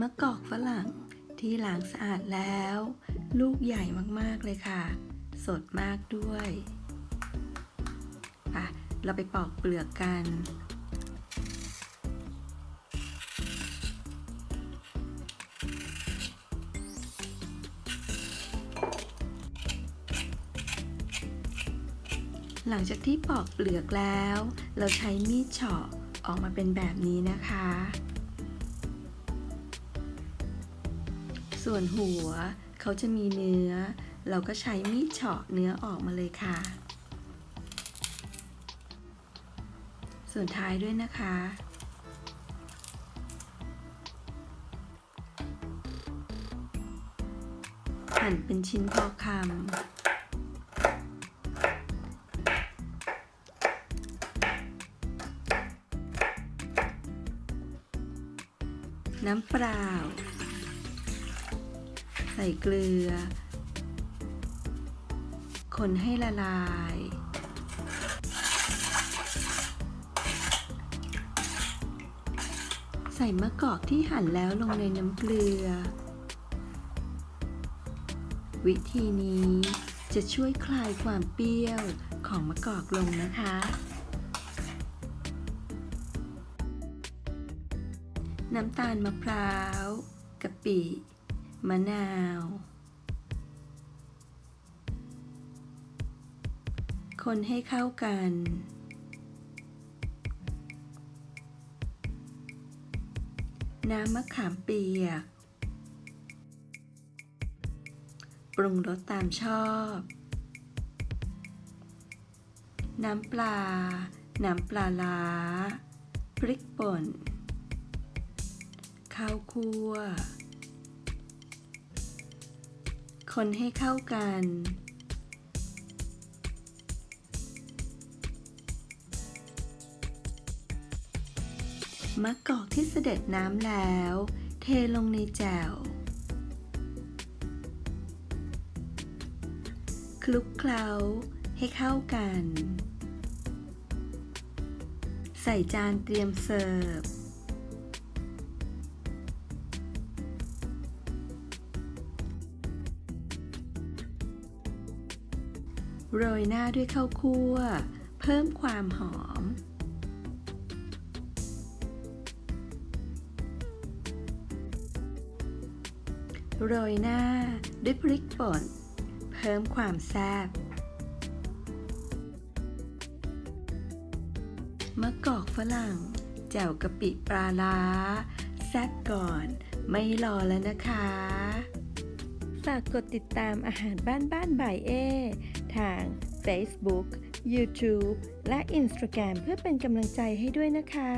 มะกอกฝรั่งที่ล้างสะอาดแล้ว ลูกใหญ่มากๆเลยค่ะ สดมากด้วยไปเราไปปอกเปลือกกัน หลังจากที่ปอกเปลือกแล้ว เราใช้มีดเฉาะออกมาเป็นแบบนี้นะคะ ส่วนหัวเขาจะมีเนื้อ เราก็ใช้มีดเฉาะเนื้อออกมาเลยค่ะ ส่วนท้ายด้วยนะคะ หั่นเป็นชิ้นพอคำน้ำเปล่า ส่เกลือ คนให้ละลาย ใส่มะกอกที่หั่นแล้วลงในน้ำเกลือ วิธีนี้จะช่วยคลายความเปรี้ยวของมะกอกลงนะคะ น้ำตาลมะพร้าวกะปิ มะนาว คนให้เข้ากัน น้ำมะขามเปียก ปรุงรสตามชอบ น้ำปลา น้ำปลาล้า พริกป่น ข้าวคั่ว คนให้เข้ากัน มะกอกที่เสด็จน้ำแล้ว เทลงในแจ่วคลุกเคล้าให้เข้ากัน ใส่จานเตรียมเสิร์ฟ โรยหน้าด้วยข้าวคั่ว เพิ่มความหอม โรยหน้าด้วยพริกป่น เพิ่มความแซ่บมะกอกฝรั่ง แจ่วกะปิปลาล้า แซ่บก่อน ไม่รอแล้วนะคะ ฝากกดติดตามอาหารบ้านบ้านบายเอ ทาง Facebook YouTube และ Instagram เพื่อเป็นกำลังใจให้ด้วยนะคะ